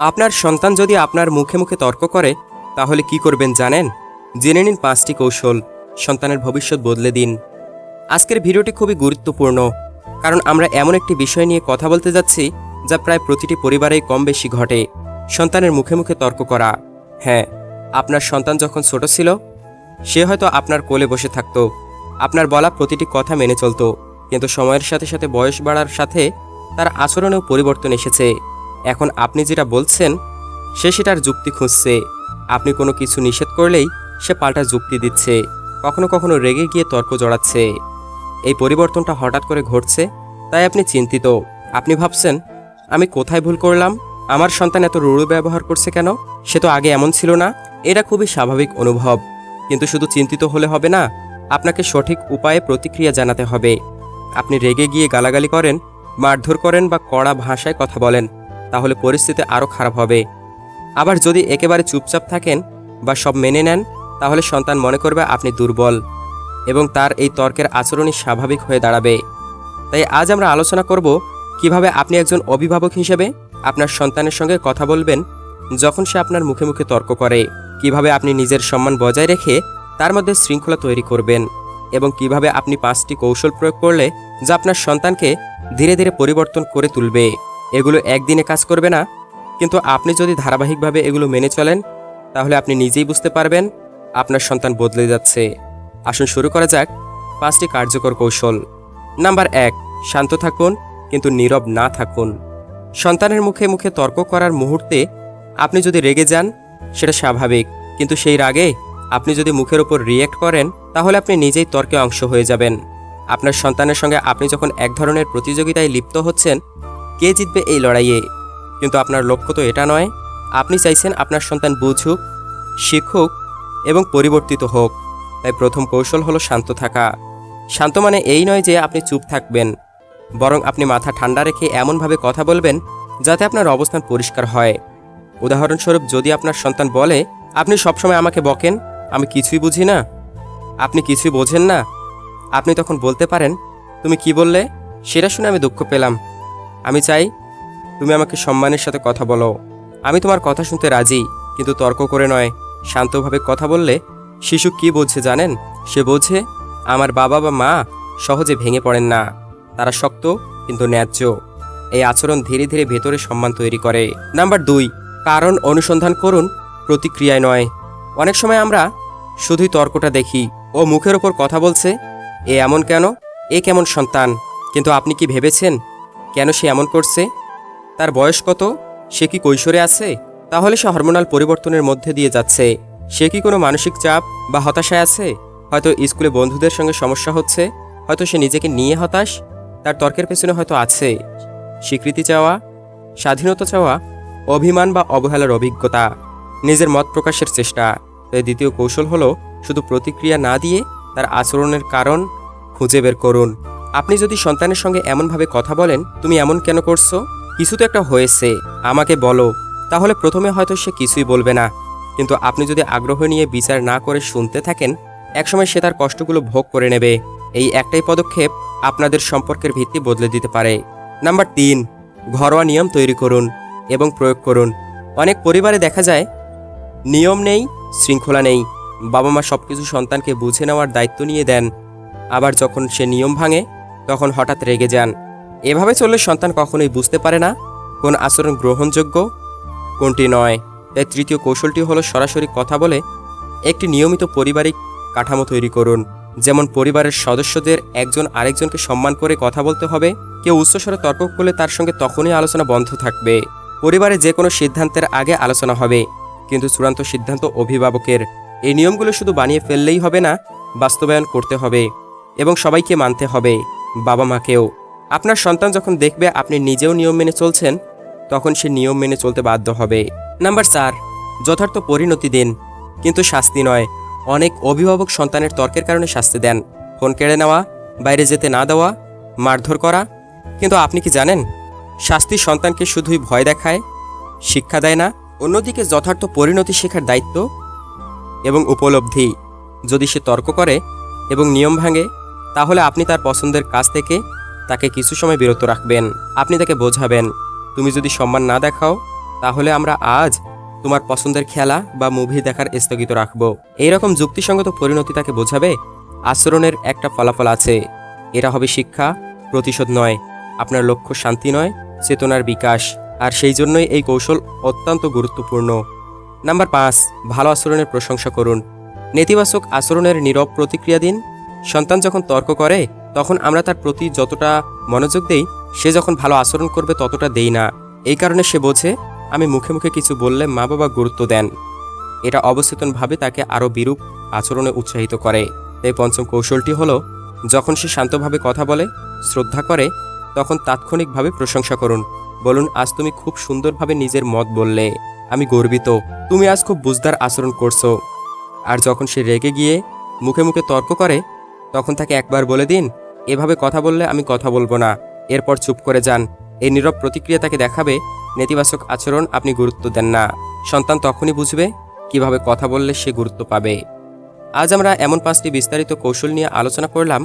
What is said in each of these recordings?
আপনার সন্তান যদি আপনার মুখে মুখে তর্ক করে, তাহলে কি করবেন জানেন? জেনে নিন পাঁচটি কৌশল, সন্তানের ভবিষ্যৎ বদলে দিন। আজকের ভিডিওটি খুবই গুরুত্বপূর্ণ, কারণ আমরা এমন একটি বিষয় নিয়ে কথা বলতে যাচ্ছি, যা প্রায় প্রতিটি পরিবারেই কম বেশি ঘটে, সন্তানের মুখে মুখে তর্ক করা। হ্যাঁ আপনার সন্তান যখন ছোট ছিল, সে হয়তো আপনার কোলে বসে থাকতো, আপনার বলা প্রতিটি কথা মেনে চলতো, কিন্তু সময়ের সাথে সাথে বয়স বাড়ার সাথে তার আচরণেও পরিবর্তন এসেছে। এখন আপনি যেটা বলছেন, সে সেটার যুক্তি খুঁজছে। আপনি কোনো কিছু নিষেধ করলেই সে পাল্টা যুক্তি দিচ্ছে। কখনো কখনো রেগে গিয়ে তর্ক জড়াচ্ছে। এই পরিবর্তনটা হঠাৎ করে ঘটছে, তাই আপনি চিন্তিত। আপনি ভাবছেন, আমি কোথায় ভুল করলাম? আমার সন্তান এত রুড়ু ব্যবহার করছে কেন? সে তো আগে এমন ছিল না। এটা খুবই স্বাভাবিক অনুভব। কিন্তু শুধু চিন্তিত হলে হবে না, আপনাকে সঠিক উপায়ে প্রতিক্রিয়া জানাতে হবে। আপনি রেগে গিয়ে গালাগালি করেন, মারধর করেন বা কড়া ভাষায় কথা বলেন। তাহলে পরিস্থিতি আরও খারাপ হবে। আবার যদি একেবারে চুপচাপ থাকেন বা সব মেনে নেন, তাহলে সন্তান মনে করবে আপনি দুর্বল এবং তার এই তর্কের আচরণই স্বাভাবিক হয়ে দাঁড়াবে। তাই আজ আমরা আলোচনা করব কীভাবে আপনি একজন অভিভাবক হিসেবে আপনার সন্তানের সঙ্গে কথা বলবেন যখন সে আপনার মুখে মুখে তর্ক করে, কীভাবে আপনি নিজের সম্মান বজায় রেখে তার মধ্যে শৃঙ্খলা তৈরি করবেন এবং কীভাবে আপনি পাঁচটি কৌশল প্রয়োগ করলে যা আপনার সন্তানকে ধীরে ধীরে পরিবর্তন করে তুলবে। এগুলো একদিনে কাজ করবে না। কিন্তু আপনি যদি ধারাবাহিকভাবে এগুলো মেনে চলেন, তাহলে আপনি নিজেই বুঝতে পারবেন আপনার সন্তান বদলে যাচ্ছে। আসুন শুরু করা যাক পাঁচটি কার্যকর কৌশল। নাম্বার এক, শান্ত থাকুন, কিন্তু নীরব না থাকুন। সন্তানের মুখে মুখে তর্ক করার মুহূর্তে আপনি যদি রেগে যান, সেটা স্বাভাবিক। কিন্তু সেই রাগে আপনি যদি মুখের ওপর রিয়েক্ট করেন, তাহলে আপনি নিজেই তর্কে অংশ হয়ে যাবেন। আপনার সন্তানের সঙ্গে আপনি যখন এক ধরনের প্রতিযোগিতায় লিপ্ত হচ্ছেন কে জিতবে এই লড়াইয়ে? কিন্তু আপনার লক্ষ্য তো এটা নয়। আপনি চাইছেন আপনার সন্তান বুঝুক, শিখুক এবং পরিবর্তিত হোক। তাই প্রথম কৌশল হলো শান্ত থাকা। শান্ত মানে এই নয় যে আপনি চুপ থাকবেন, বরং আপনি মাথা ঠান্ডা রেখে এমনভাবে কথা বলবেন যাতে আপনার অবস্থান পরিষ্কার হয়। উদাহরণস্বরূপ, যদি আপনার সন্তান বলে, আপনি সবসময় আমাকে বকেন, আমি কিছুই বুঝি না। আপনি কিছুই বোঝেন না। আপনি তখন বলতে পারেন, তুমি কি বললে? সেটা শুনে আমি দুঃখ পেলাম। আমি চাই তুমি আমাকে সম্মানের সাথে কথা বলো। আমি তোমার কথা শুনতে রাজি, কিন্তু তর্ক করে নয়। শান্তভাবে কথা বললে, শিশু কি বোঝে জানেন? সে বোঝে আমার বাবা বা মা সহজে ভেঙে পড়েন না। তারা শক্ত, কিন্তু ন্যায্য। এই আচরণ ধীরে ধীরে ভেতরে সম্মান তৈরি করে। নাম্বার দুই, কারণ অনুসন্ধান করুন, প্রতিক্রিয়ায় নয়। অনেক সময় আমরা শুধুই তর্কটা দেখি, ও মুখের ওপর কথা বলছে, এ এমন কেন? এ কেমন সন্তান? কিন্তু আপনি কি ভেবেছেন কেন সে এমন করছে? তার বয়স কত? সে কি কৈশোরে আছে? তাহলে সে হরমোনাল পরিবর্তনের মধ্যে দিয়ে যাচ্ছে। সে কি কোনো মানসিক চাপ বা হতাশায় আছে? হয়তো স্কুলে বন্ধুদের সঙ্গে সমস্যা হচ্ছে? হয়তো সে নিজেকে নিয়ে হতাশ? তার তর্কের পেছনে হয়তো আছে। স্বীকৃতি চাওয়া, স্বাধীনতা চাওয়া, অভিমান বা অবহেলার অভিজ্ঞতা, নিজের মত প্রকাশের চেষ্টা। তাই দ্বিতীয় কৌশল হলো শুধু প্রতিক্রিয়া না দিয়ে তার আচরণের কারণ খুঁজে বের করুন। আপনি যদি সন্তানের সঙ্গে এমনভাবে কথা বলেন, তুমি এমন কেন করছ? কিছু তো একটা হয়েছে, আমাকে বলো। তাহলে প্রথমে হয়তো সে কিছুই বলবে না। কিন্তু আপনি যদি আগ্রহ নিয়ে বিচার না করে শুনতে থাকেন, একসময় সে তার কষ্টগুলো ভোগ করে নেবে। এই একটাই পদক্ষেপ আপনাদের সম্পর্কের ভিত্তি বদলে দিতে পারে। নাম্বার তিন, ঘরোয়া নিয়ম তৈরি করুন এবং প্রয়োগ করুন। অনেক পরিবারে দেখা যায়, নিয়ম নেই, শৃঙ্খলা নেই। বাবা মা সব কিছু সন্তানকে বুঝে নেওয়ার দায়িত্ব নিয়ে দেন। আবার যখন সে নিয়ম ভাঙে তখন হঠাৎ রেগে যান। এভাবে চললে সন্তান কখনোই বুঝতে পারে না কোন আচরণ গ্রহণযোগ্য, কোনটি নয়। তাই তৃতীয় কৌশলটি হলো সরাসরি কথা বলে একটি নিয়মিত পারিবারিক কাঠামো তৈরি করুন। যেমন পরিবারের সদস্যদের একজন আরেকজনকে সম্মান করে কথা বলতে হবে, কেউ উচ্চস্বরে তর্ক করলে তার সঙ্গে তখনই আলোচনা বন্ধ থাকবে। পরিবারে যে কোনো সিদ্ধান্তের আগে আলোচনা হবে, কিন্তু চূড়ান্ত সিদ্ধান্ত অভিভাবকের। এই নিয়মগুলো শুধু বানিয়ে ফেললেই হবে না, বাস্তবায়ন করতে হবে এবং সবাইকে মানতে হবে। বাবা মাকেও। আপনার সন্তান যখন দেখবে আপনি নিজেও নিয়ম মেনে চলছেন, তখন সে নিয়ম মেনে চলতে বাধ্য হবে। নাম্বার চার, যথার্থ পরিণতি দিন। কিন্তু শাস্তি নয়। অনেক অভিভাবক সন্তানের তর্কের কারণে শাস্তি দেন। ফোন কেড়ে নেওয়া, বাইরে যেতে না দেওয়া, মারধর করা। কিন্তু আপনি কি জানেন? শাস্তি সন্তানকে শুধুই ভয় দেখায়, শিক্ষা দেয় না। অন্যদিকে যথার্থ পরিণতি শেখার দায়িত্ব এবং উপলব্ধি। যদি সে তর্ক করে এবং নিয়ম ভাঙে তাহলে আপনি তার পছন্দের কাজ থেকে তাকে কিছু সময় বিরত রাখবেন। আপনি তাকে বোঝাবেন, তুমি যদি সম্মান না দেখাও, তাহলে আমরা আজ তোমার পছন্দের খেলা বা মুভি দেখার স্থগিত রাখব। এইরকম যুক্তিসঙ্গত পরিণতি তাকে বোঝাবে, আচরণের একটা ফলাফল আছে। এরা হবে শিক্ষা, প্রতিশোধ নয়, আপনার লক্ষ্য শান্তি নয়, চেতনার বিকাশ, আর সেই জন্যই এই কৌশল অত্যন্ত গুরুত্বপূর্ণ। নাম্বার পাঁচ, ভালো আচরণের প্রশংসা করুন। নেতিবাচক আচরণের নীরব প্রতিক্রিয়া দিন সন্তান যখন তর্ক করে, তখন আমরা তার প্রতি যতটা মনোযোগ দেই, সে যখন ভালো আচরণ করবে ততটা দেই না। এই কারণে সে বোঝে, আমি মুখে মুখে কিছু বললে মা বাবা গুরুত্ব দেন। এটা অবচেতনভাবে তাকে আরও বিরূপ আচরণে উৎসাহিত করে। তাই পঞ্চম কৌশলটি হলো, যখন সে শান্তভাবে কথা বলে, শ্রদ্ধা করে, তখন তাৎক্ষণিকভাবে প্রশংসা করুন। বলুন, আজ তুমি খুব সুন্দরভাবে নিজের মত বললে। আমি গর্বিত। তুমি আজ খুব বুঝদার আচরণ করছ। আর যখন সে রেগে গিয়ে মুখে মুখে তর্ক করে তখন তাকে একবার বলে দিন, এভাবে কথা বললে আমি কথা বলব না। এরপর চুপ করে যান। এই নীরব প্রতিক্রিয়া তাকে দেখাবে, নেতিবাচক আচরণ আপনি গুরুত্ব দেন না। সন্তান তখনই বুঝবে কীভাবে কথা বললে সে গুরুত্ব পাবে। আজ আমরা এমন পাঁচটি বিস্তারিত কৌশল নিয়ে আলোচনা করলাম,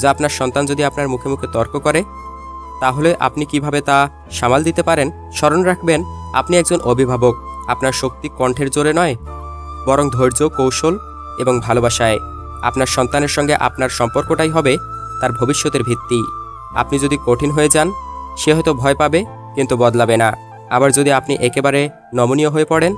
যা আপনার সন্তান যদি আপনার মুখে মুখে তর্ক করে, তাহলে আপনি কীভাবে তা সামাল দিতে পারেন, স্মরণ রাখবেন, আপনি একজন অভিভাবক, আপনার শক্তি কণ্ঠের জোরে নয়, বরং ধৈর্য, কৌশল এবং ভালোবাসায়। আপনার সন্তানের সঙ্গে আপনার সম্পর্কটাই হবে তার ভবিষ্যতের ভিত্তি। আপনি যদি কঠিন হয়ে যান, সে হয়তো ভয় পাবে, কিন্তু বদলাবে না। আবার যদি আপনি একেবারে নমনীয় হয়ে পড়েন,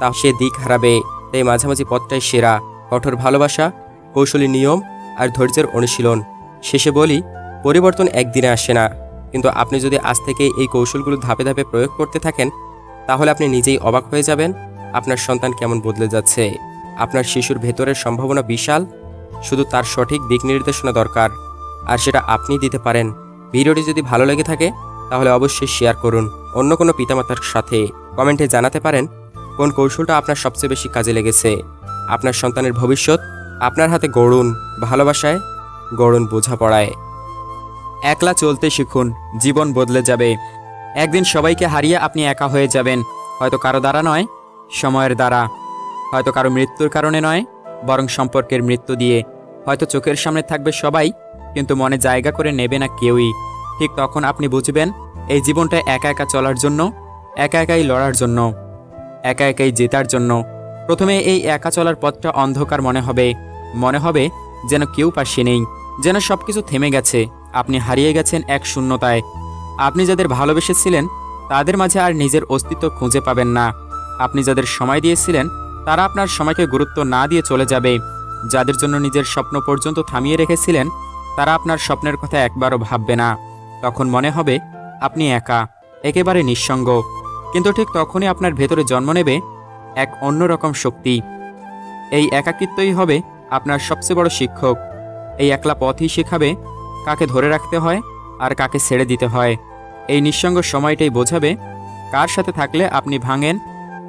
তা সে দিক হারাবে। তাই মাঝামাঝি পথটাই সেরা। কঠোর ভালোবাসা, কৌশলী নিয়ম আর ধৈর্যের অনুশীলন। শেষে বলি, পরিবর্তন একদিনে আসে না। কিন্তু আপনি যদি আজ থেকে এই কৌশলগুলো ধাপে ধাপে প্রয়োগ করতে থাকেন, তাহলে আপনি নিজেই অবাক হয়ে যাবেন, আপনার সন্তান কেমন বদলে যাচ্ছে। আপনার শিশুর ভেতরের সম্ভাবনা বিশাল শুধু তার সঠিক দিক নির্দেশনা দরকার। আর সেটা আপনি দিতে পারেন। ভিডিওটি যদি ভালো লেগে থাকে, তাহলে অবশ্যই শেয়ার করুন। অন্য কোনো পিতামাতার সাথে কমেন্টে জানাতে পারেন, কোন কৌশলটা আপনার সবচেয়ে বেশি কাজে লেগেছে। আপনার সন্তানের ভবিষ্যৎ আপনার হাতে গড়ুন ভালোবাসায়, গড়ুন বোঝাপড়ায়। একলা চলতে শিখুন, জীবন বদলে যাবে। একদিন সবাইকে হারিয়ে আপনি একা হয়ে যাবেন। হয়তো কারও দ্বারা নয়, সময়ের দ্বারা। হয়তো কারও মৃত্যুর কারণে নয় বরং সম্পর্কের মৃত্যু দিয়ে। হয়তো চোখের সামনে থাকবে সবাই, কিন্তু মনে জায়গা করে নেবে না কেউই। ঠিক তখন আপনি বুঝবেন, এই জীবনটা একা একা চলার জন্য, একা একাই লড়ার জন্য, একা একাই জেতার জন্য। প্রথমে এই একা চলার পথটা অন্ধকার মনে হবে। মনে হবে যেন কেউ পাশে নেই, যেন সব কিছু থেমে গেছে। আপনি হারিয়ে গেছেন এক শূন্যতায়। আপনি যাদের ভালোবেসেছিলেন, তাদের মাঝে আর নিজের অস্তিত্ব খুঁজে পাবেন না। আপনি যাদের সময় দিয়েছিলেন তারা আপনার সময়কে গুরুত্ব না দিয়ে চলে যাবে। যাদের জন্য নিজের স্বপ্ন পর্যন্ত থামিয়ে রেখেছিলেন, তারা আপনার স্বপ্নের কথা একবারও ভাববে না। তখন মনে হবে, আপনি একা, একেবারে নিঃসঙ্গ। কিন্তু ঠিক তখনই আপনার ভেতরে জন্ম নেবে এক অন্যরকম শক্তি। এই একাকিত্বই হবে আপনার সবচেয়ে বড় শিক্ষক। এই একলা পথই শেখাবে কাকে ধরে রাখতে হয় আর কাকে ছেড়ে দিতে হয়। এই নিঃসঙ্গ সময়টাই বোঝাবে কার সাথে থাকলে আপনি ভাঙেন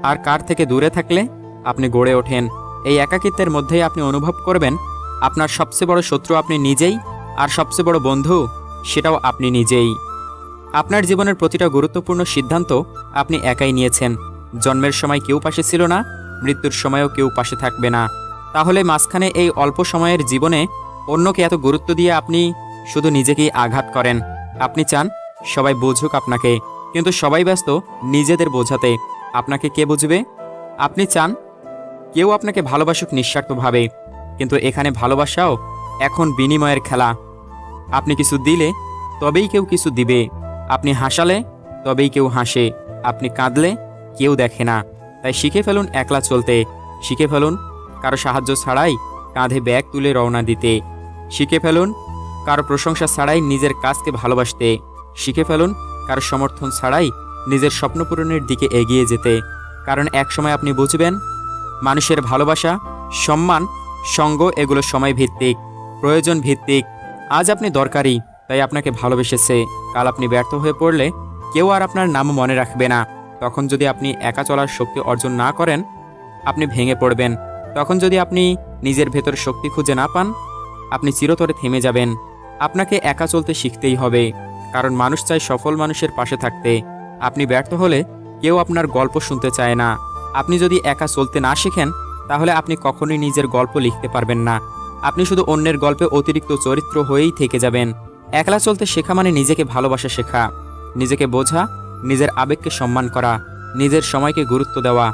আর কার থেকে দূরে থাকলে আপনি গড়ে ওঠেন। এই একাকিত্বের মধ্যেই আপনি অনুভব করবেন, আপনার সবচেয়ে বড় শত্রু আপনি নিজেই, আর সবচেয়ে বড় বন্ধু সেটাও আপনি নিজেই। আপনার জীবনের প্রতিটা গুরুত্বপূর্ণ সিদ্ধান্ত আপনি একাই নিয়েছেন। জন্মের সময় কেউ পাশে ছিল না, মৃত্যুর সময়ও কেউ পাশে থাকবে না। তাহলে মাঝখানে এই অল্প সময়ের জীবনে অন্যকে এত গুরুত্ব দিয়ে আপনি শুধু নিজেকেই আঘাত করেন। আপনি চান সবাই বুঝুক আপনাকে, কিন্তু সবাই ব্যস্ত নিজেদের বোঝাতে। আপনাকে কে বুঝবে? আপনি চান কেউ আপনাকে ভালোবাসুক নিঃস্বার্থভাবে, কিন্তু এখানে ভালোবাসাও এখন বিনিময়ের খেলা। আপনি কিছু দিলে, তবেই কেউ কিছু দিবে। আপনি হাসালে, তবেই কেউ হাসে। আপনি কাঁদলে, কেউ দেখে না। তাই শিখে ফেলুন একলা চলতে। শিখে ফেলুন কারও সাহায্য ছাড়াই কাঁধে ব্যাগ তুলে রওনা দিতে। শিখে ফেলুন কারও প্রশংসা ছাড়াই নিজের কাজকে ভালোবাসতে। শিখে ফেলুন কারও সমর্থন ছাড়াই নিজের স্বপ্ন পূরণের দিকে এগিয়ে যেতে। কারণ একসময় আপনি বুঝবেন মানুষের ভালোবাসা, সম্মান, সঙ্গ এগুলো সময় ভিত্তিক, প্রয়োজন ভিত্তিক। আজ আপনি দরকারি, তাই আপনাকে ভালোবেসেছে। কাল আপনি ব্যর্থ হয়ে পড়লে কেউ আর আপনার নামও মনে রাখবে না। তখন যদি আপনি একা চলার শক্তি অর্জন না করেন, আপনি ভেঙে পড়বেন। তখন যদি আপনি নিজের ভেতর শক্তি খুঁজে না পান, আপনি চিরতরে থেমে যাবেন। আপনাকে একা চলতে শিখতেই হবে। কারণ মানুষ চায় সফল মানুষের পাশে থাকতে। আপনি ব্যর্থ হলে কেউ আপনার গল্প শুনতে চায় না। আপনি যদি একা চলতে না শেখেন, তাহলে আপনি কখনোই নিজের গল্প লিখতে পারবেন না। আপনি শুধু অন্যের গল্পে অতিরিক্ত চরিত্র হয়েই থেকে যাবেন। একলা চলতে শেখা মানে নিজেকে ভালোবাসা শেখা। নিজেকে বোঝা, নিজের আবেগকে সম্মান করা, নিজের সময়কে গুরুত্ব দেওয়া।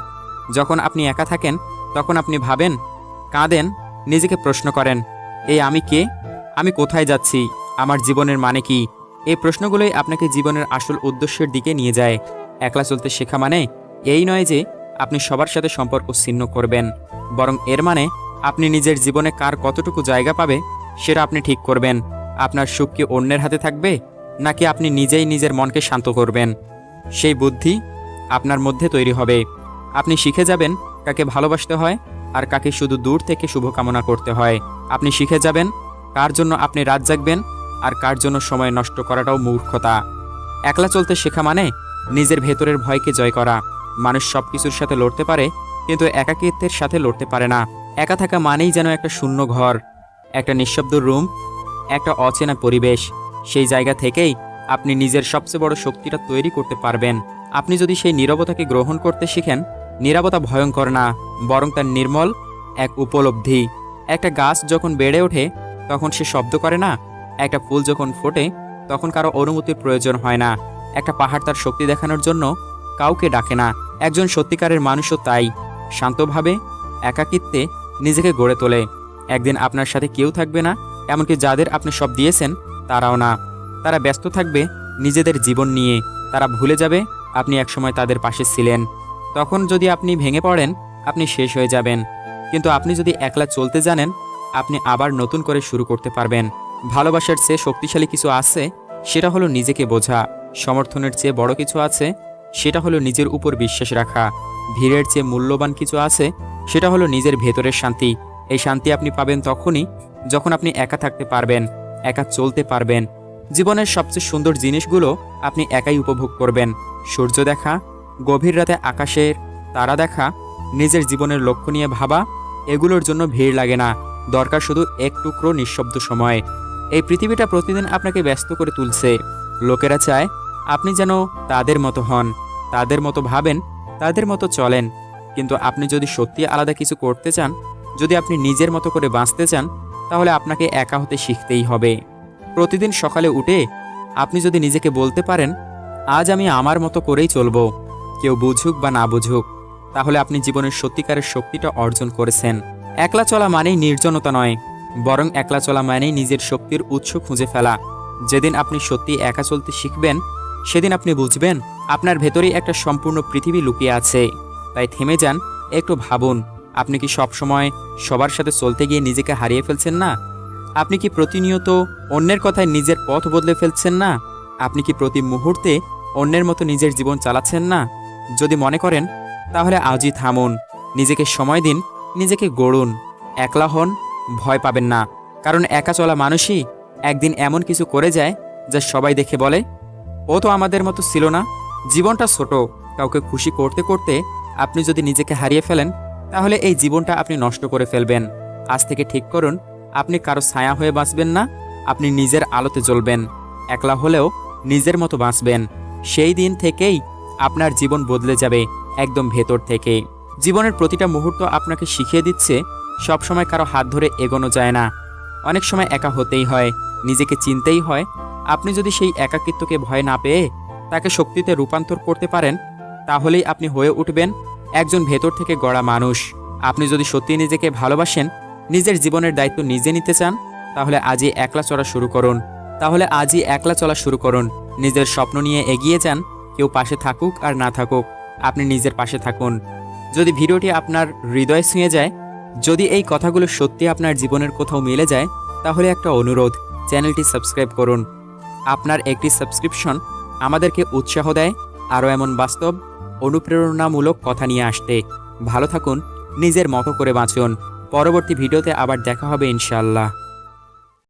যখন আপনি একা থাকেন, তখন আপনি ভাবেন, কাঁদেন, নিজেকে প্রশ্ন করেন এই আমি কে? আমি কোথায় যাচ্ছি? আমার জীবনের মানে কি? এই প্রশ্নগুলোই আপনাকে জীবনের আসল উদ্দেশ্যের দিকে নিয়ে যায়। একলা চলতে শেখা মানে এই নয় যে আপনি সবার সাথে সম্পর্ক ছিন্ন করবেন, বরং এর মানে আপনি নিজের জীবনে কার কতটুকু জায়গা পাবে সেটা আপনি ঠিক করবেন। আপনার সুখ কি অন্যের হাতে থাকবে, নাকি আপনি নিজেই নিজের মনকে শান্ত করবেন? সেই বুদ্ধি আপনার মধ্যে তৈরি হবে। আপনি শিখে যাবেন কাকে ভালোবাসতে হয় আর কাকে শুধু দূর থেকে শুভকামনা করতে হয়। আপনি শিখে যাবেন কার জন্য আপনি রাত জাগবেন আর কার জন্য সময় নষ্ট করাটাও মূর্খতা। একলা চলতে শেখা মানে নিজের ভেতরের ভয়কে জয় করা। মানুষ সব কিছুর সাথে লড়তে পারে, কিন্তু একাকিত্বের সাথে লড়তে পারে না। একা থাকা মানেই যেন একটা শূন্য ঘর, একটা নিঃশব্দ রুম, একটা অচেনা পরিবেশ। সেই জায়গা থেকেই আপনি নিজের সবচেয়ে বড় শক্তিটা তৈরি করতে পারবেন। আপনি যদি সেই নীরবতাকে গ্রহণ করতে শিখেন, নীরবতা ভয়ঙ্কর না, বরং তার নির্মল এক উপলব্ধি। একটা গাছ যখন বেড়ে ওঠে, তখন সে শব্দ করে না, একটা ফুল যখন ফোটে, তখন কারও অনুমতির প্রয়োজন হয় না। একটা পাহাড় তার শক্তি দেখানোর জন্য কাউকে ডাকে না। একজন সত্যিকারের মানুষও তাই শান্তভাবে, একাকিত্বে নিজেকে গড়ে তোলে। একদিন আপনার সাথে কেউ থাকবে না, এমনকি যাদের আপনি সব দিয়েছেন তারাও না। তারা ব্যস্ত থাকবে নিজেদের জীবন নিয়ে। তারা ভুলে যাবে আপনি একসময় তাদের পাশে ছিলেন। তখন যদি আপনি ভেঙে পড়েন, আপনি শেষ হয়ে যাবেন। কিন্তু আপনি যদি একলা চলতে জানেন, আপনি আবার নতুন করে শুরু করতে পারবেন। ভালোবাসার চেয়ে শক্তিশালী কিছু আছে, সেটা হলো নিজেকে বোঝা। সমর্থনের চেয়ে বড় কিছু আছে সেটা হলো নিজের উপর বিশ্বাস রাখা। ভিড়ের চেয়ে মূল্যবান কিছু আছে, সেটা হলো নিজের ভেতরের শান্তি। এই শান্তি আপনি পাবেন তখনই যখন আপনি একা থাকতে পারবেন, একা চলতে পারবেন। জীবনের সবচেয়ে সুন্দর জিনিসগুলো আপনি একাই উপভোগ করবেন। সূর্য দেখা, গভীর রাতে আকাশের তারা দেখা, নিজের জীবনের লক্ষ্য নিয়ে ভাবা, এগুলোর জন্য ভিড় লাগে না। দরকার শুধু এক টুকরো নিঃশব্দ সময়। এই পৃথিবীটা প্রতিদিন আপনাকে ব্যস্ত করে তুলছে। লোকেরা চায় আপনি যেন তাদের মতো হন, তাদের মতো ভাবেন, তাদের মতো চলেন। কিন্তু আপনি যদি সত্যি আলাদা কিছু করতে চান, যদি আপনি নিজের মতো করে বাঁচতে চান, তাহলে আপনাকে একা হতে শিখতেই হবে। প্রতিদিন সকালে উঠে আপনি যদি নিজেকে বলতে পারেন, আজ আমি আমার মতো করেই চলবো। কেউ বুঝুক বা না বুঝুক, তাহলে আপনি জীবনের সত্যিকারের শক্তিটা অর্জন করেছেন। একলা চলা মানেই নির্জনতা নয়, বরং একলা চলা মানেই নিজের শক্তির উৎস খুঁজে ফেলা। যেদিন আপনি সত্যি একা চলতে শিখবেন সেদিন আপনি বুঝবেন, আপনার ভেতরেই একটা সম্পূর্ণ পৃথিবী লুকিয়ে আছে। তাই থেমে যান, একটু ভাবুন, আপনি কি সবসময় সবার সাথে চলতে গিয়ে নিজেকে হারিয়ে ফেলছেন না? আপনি কি প্রতিনিয়ত অন্যের কথায় নিজের পথ বদলে ফেলছেন না? আপনি কি প্রতি মুহূর্তে অন্যের মতো নিজের জীবন চালাচ্ছেন না? যদি মনে করেন, তাহলে আজই থামুন, নিজেকে সময় দিন, নিজেকে গড়ুন। একলা হন, ভয় পাবেন না। কারণ একা চলা মানুষই একদিন এমন কিছু করে যায়, যা সবাই দেখে বলে ও তো আমাদের মতো ছিল না। জীবনটা ছোট। কাউকে খুশি করতে করতে আপনি যদি নিজেকে হারিয়ে ফেলেন, তাহলে এই জীবনটা আপনি নষ্ট করে ফেলবেন। আজ থেকে ঠিক করুন, আপনি কারও ছায়া হয়ে বাঁচবেন না, আপনি নিজের আলোতে জ্বলবেন। একলা হলেও নিজের মতো বাঁচবেন। সেই দিন থেকেই আপনার জীবন বদলে যাবে, একদম ভেতর থেকে। জীবনের প্রতিটা মুহূর্ত আপনাকে শিখিয়ে দিচ্ছে, সবসময় কারও হাত ধরে এগোনো যায় না। অনেক সময় একা হতেই হয়, নিজেকে চিনতেই হয় আপনি যদি সেই একাকিত্বকে ভয় না পেয়ে তাকে শক্তিতে রূপান্তর করতে পারেন, তাহলেই আপনি হয়ে উঠবেন একজন ভেতর থেকে গড়া মানুষ। আপনি যদি সত্যি নিজেকে ভালোবাসেন, নিজের জীবনের দায়িত্ব নিজে নিতে চান, তাহলে আজই একলা চলা শুরু করুন। তাহলে আজই একলা চলা শুরু করুন। নিজের স্বপ্ন নিয়ে এগিয়ে যান, কেউ পাশে থাকুক আর না থাকুক, আপনি নিজের পাশে থাকুন। যদি ভিডিওটি আপনার হৃদয় ছুঁয়ে যায়, যদি এই কথাগুলো সত্যি আপনার জীবনের কোথাও মিলে যায়, তাহলে একটা অনুরোধ, চ্যানেলটি সাবস্ক্রাইব করুন। আপনার একটি সাবস্ক্রিপশন আমাদেরকে উৎসাহ দেয়, আরও এমন বাস্তব, অনুপ্রেরণামূলক কথা নিয়ে আসতে। ভালো থাকুন, নিজের মতো করে বাঁচুন। পরবর্তী ভিডিওতে আবার দেখা হবে ইনশাআল্লাহ।